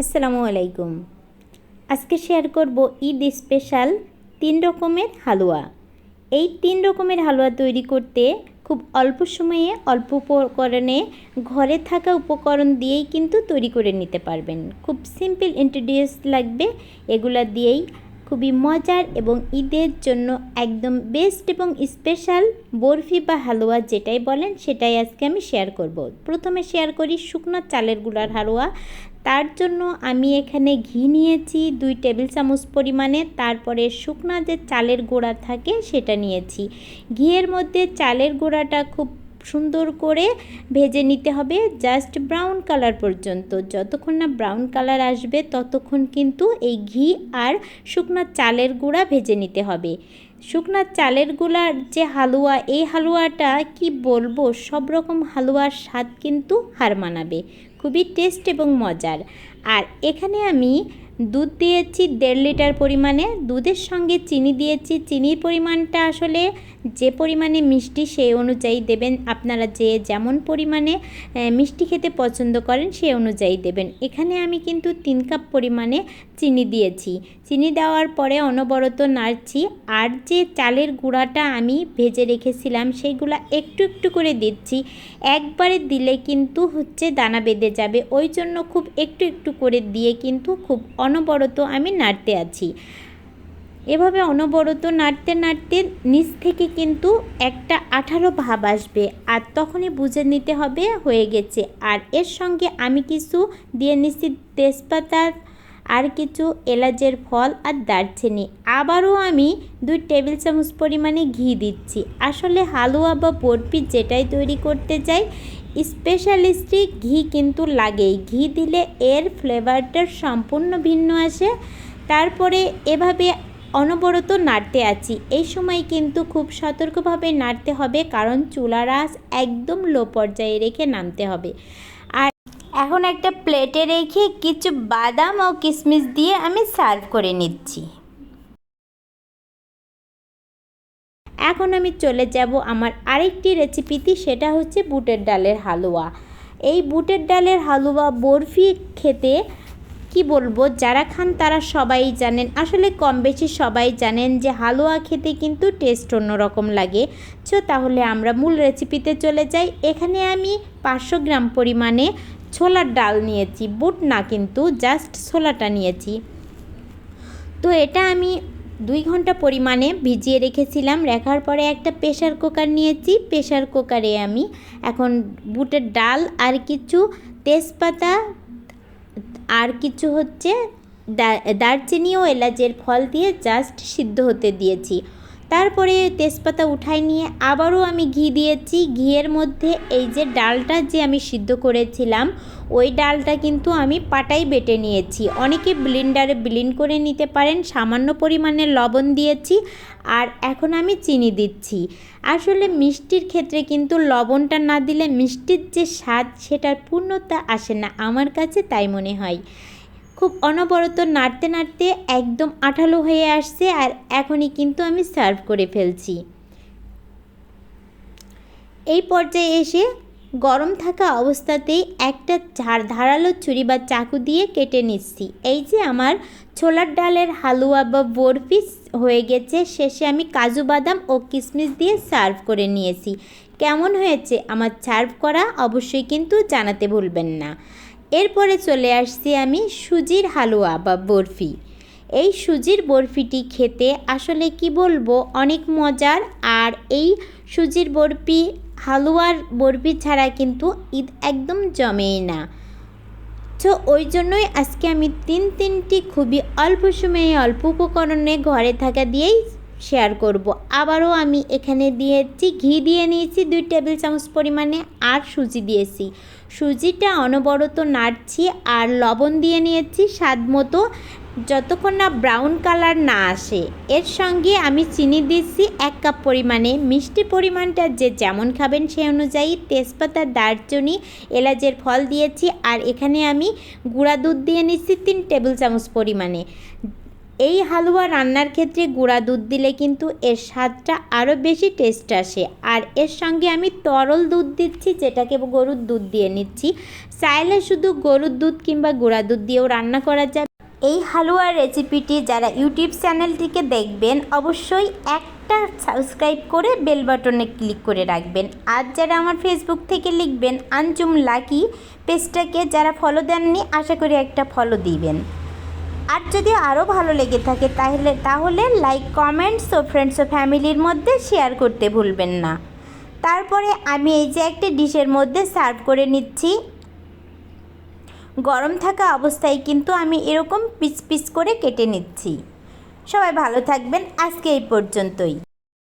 আসসালামু আলাইকুম। আজকে শেয়ার করব ঈদ স্পেশাল তিন রকমের হালুয়া। এই তিন রকমের হালুয়া তৈরি করতে খুব অল্প সময়ে, অল্প উপকরণে ঘরে থাকা উপকরণ দিয়েই কিন্তু তৈরি করে নিতে পারবেন। খুব সিম্পল ইন্ট্রোডিউস লাগবে, এগুলা দিয়েই খুবই মজার এবং ঈদের জন্য একদম বেস্ট এবং স্পেশাল বরফি বা হালুয়া যেটাই বলেন, সেটাই আজকে আমি শেয়ার করব। প্রথমে শেয়ার করি শুকনো চালেরগুলার হালুয়া। তার জন্য আমি এখানে ঘি নিয়েছি দুই টেবিল চামচ পরিমাণে। তারপরে শুকনো যে চালের গোড়া থাকে, সেটা নিয়েছি। ঘিয়ের মধ্যে চালের গোড়াটা খুব সুন্দর করে ভেজে নিতে হবে জাস্ট ব্রাউন কালার পর্যন্ত। যতক্ষণ না ব্রাউন কালার আসবে, ততক্ষণ কিন্তু এই ঘি আর শুকনো চালের গুঁড়া ভেজে নিতে হবে। শুকনা চালের গুঁড়ার যে হালুয়া, এই হালুয়াটা কি বলব, সব রকম হালুয়ার স্বাদ কিন্তু হার মানাবে। খুবই টেস্ট এবং মজার। আর এখানে আমি দুধ দিয়েছি, দেড় লিটার পরিমাণে। দুধের সঙ্গে চিনি দিয়েছি। চিনির পরিমাণটা আসলে যে পরিমাণে মিষ্টি সেই অনুযায়ী দেবেন। আপনারা যে যেমন পরিমাণে মিষ্টি খেতে পছন্দ করেন সেই অনুযায়ী দেবেন। এখানে আমি কিন্তু তিন কাপ পরিমাণে চিনি দিয়েছি। চিনি দেওয়ার পরে অনবরত নাড়ছি আর যে চালের গুঁড়াটা আমি ভেজে রেখেছিলাম সেইগুলো একটু একটু করে দিচ্ছি। একবারে দিলে কিন্তু হচ্ছে দানা বেঁধে যাবে। ওই জন্য খুব একটু একটু করে দিয়ে কিন্তু খুব অনবরত আমি নাড়তে আছি। এভাবে অনবরত নাড়তে নাড়তে নিচ থেকে কিন্তু একটা আঠারো ভাব আসবে আর তখনই বুঝে নিতে হবে হয়ে গেছে। আর এর সঙ্গে আমি কিছু দিয়ে নিচ্ছি তেজপাতা আর কিছু এলাচের ফল আর দারচিনি। আবারও আমি দুই টেবিল চামচ পরিমাণে ঘি দিচ্ছি। আসলে হালুয়া বা বরফি যেটাই তৈরি করতে চাই স্পেশালিস্টই ঘি কিন্তু লাগেই। ঘি দিলে এর ফ্লেভারটা সম্পূর্ণ ভিন্ন আসে। তারপরে এভাবে অনবরত নাড়তে আছি। এই সময় কিন্তু খুব সতর্কভাবে নাড়তে হবে কারণ চুলার আঁচ একদম লো পর্যায়ে রেখে নামতে হবে। এখন একটা প্লেটে রেখে কিছু বাদাম ও কিশমিশ দিয়ে আমি সার্ভ করে নিচ্ছি। এখন আমি চলে যাব আমার আরেকটি রেসিপিতে, সেটা হচ্ছে বুটের ডালের হালুয়া। এই বুটের ডালের হালুয়া বরফি খেতে কি বলব, যারা খান তারা সবাই জানেন। আসলে কম বেশি সবাই জানেন যে হালুয়া খেতে কিন্তু টেস্ট অন্যরকম লাগে। সো তাহলে আমরা মূল রেসিপিতে চলে যাই। এখানে আমি পাঁচশো গ্রাম পরিমাণে ছোলার ডাল নিয়েছি, বুট না কিন্তু জাস্ট ছোলাটা নিয়েছি। তো এটা আমি দুই ঘণ্টা পরিমাণে ভিজিয়ে রেখেছিলাম, রাখার পরে একটা প্রেশার কুকার নিয়েছি। প্রেশার কুকারে আমি এখন বুটের ডাল আর কিছু তেজপাতা আর কিছু হচ্ছে দারচিনি ও এলাচের ফল দিয়ে জাস্ট সিদ্ধ হতে দিয়েছি। তারপরে তেজপাতা উঠাই নিয়ে আবারও আমি ঘি দিয়েছি। ঘিয়ের মধ্যে এই যে ডালটা যে আমি সিদ্ধ করেছিলাম, ওই ডালটা কিন্তু আমি পাটাই বেটে নিয়েছি। অনেকে ব্লিন্ডারে ব্লিন্ড করে নিতে পারেন, সামান্য পরিমাণে লবণ দিয়েছি আর এখন আমি চিনি দিচ্ছি। আসলে মিষ্টির ক্ষেত্রে কিন্তু লবণটা না দিলে মিষ্টির যে স্বাদ সেটার পূর্ণতা আসে না, আমার কাছে তাই মনে হয়। খুব অনবরত নাড়তে নাড়তে একদম আঠালো হয়ে আসছে আর এখনই কিন্তু আমি সার্ভ করে ফেলছি। এই পর্যায়ে এসে গরম থাকা অবস্থাতেই একটা ঝাড় ধারালো ছুরি বা চাকু দিয়ে কেটে নিচ্ছি। এই যে আমার ছোলার ডালের হালুয়া বা বরফি হয়ে গেছে, শেষে আমি কাজু বাদাম ও কিশমিশ দিয়ে সার্ভ করে নিয়েছি। কেমন হয়েছে আমার সার্ভ করা অবশ্যই কিন্তু জানাতে ভুলবেন না। এরপরে চলে আসছি আমি সুজির হালুয়া বা বরফি। এই সুজির বরফিটি খেতে আসলে কি বলব, অনেক মজার। আর এই সুজির বরফি, হালুয়ার বরফি ছাড়া কিন্তু ঈদ একদম জমেই না। তো ওই জন্যই আজকে আমি তিন তিনটি খুবই অল্প সময়ে অল্প উপকরণে ঘরে থাকা দিয়েই শেয়ার করব। আবারও আমি এখানে দিয়েছি, ঘি দিয়ে নিয়েছি দুই টেবিল চামচ পরিমাণে আর সুজি দিয়েছি। সুজিটা অনবরত নাড়ছি আর লবণ দিয়ে নিয়েছি স্বাদ মতো, যতক্ষণ না ব্রাউন কালার না আসে। এর সঙ্গে আমি চিনি দিচ্ছি এক কাপ পরিমাণে। মিষ্টি পরিমাণটা যে যেমন খাবেন সেই অনুযায়ী তেজপাতা, দারচিনি, এলাচের ফল দিয়েছি আর এখানে আমি গুঁড়া দুধ দিয়ে নিচ্ছি তিন টেবিল চামচ পরিমাণে। এই হালুয়া রান্নার ক্ষেত্রে গুঁড়া দুধ দিলে কিন্তু এর স্বাদটা আরও বেশি টেস্ট আসে। আর এর সঙ্গে আমি তরল দুধ দিচ্ছি, যেটাকে গরুর দুধ দিয়ে নিচ্ছি। চাইলে শুধু গরুর দুধ কিংবা গুঁড়া দুধ দিয়েও রান্না করা যায়। এই হালুয়ার রেসিপিটি যারা ইউটিউব চ্যানেলটিকে দেখবেন, অবশ্যই একটা সাবস্ক্রাইব করে বেল বাটনে ক্লিক করে রাখবেন। আর যারা আমার ফেসবুক থেকে লিখবেন, আঞ্জুম লাকি, পেজটাকে যারা ফলো দেননি, আশা করি একটা ফলো দিবেন। আর যদি আরও ভালো লেগে থাকে তাহলে তাহলে লাইক কমেন্টস ও ফ্রেন্ডস ও ফ্যামিলির মধ্যে শেয়ার করতে ভুলবেন না। তারপরে আমি এই যে একটা ডিশের মধ্যে সার্ভ করে নিচ্ছি। গরম থাকা অবস্থায় কিন্তু আমি এরকম পিচ পিচ করে কেটে নিচ্ছি। সবাই ভালো থাকবেন। আজকে এই পর্যন্তই।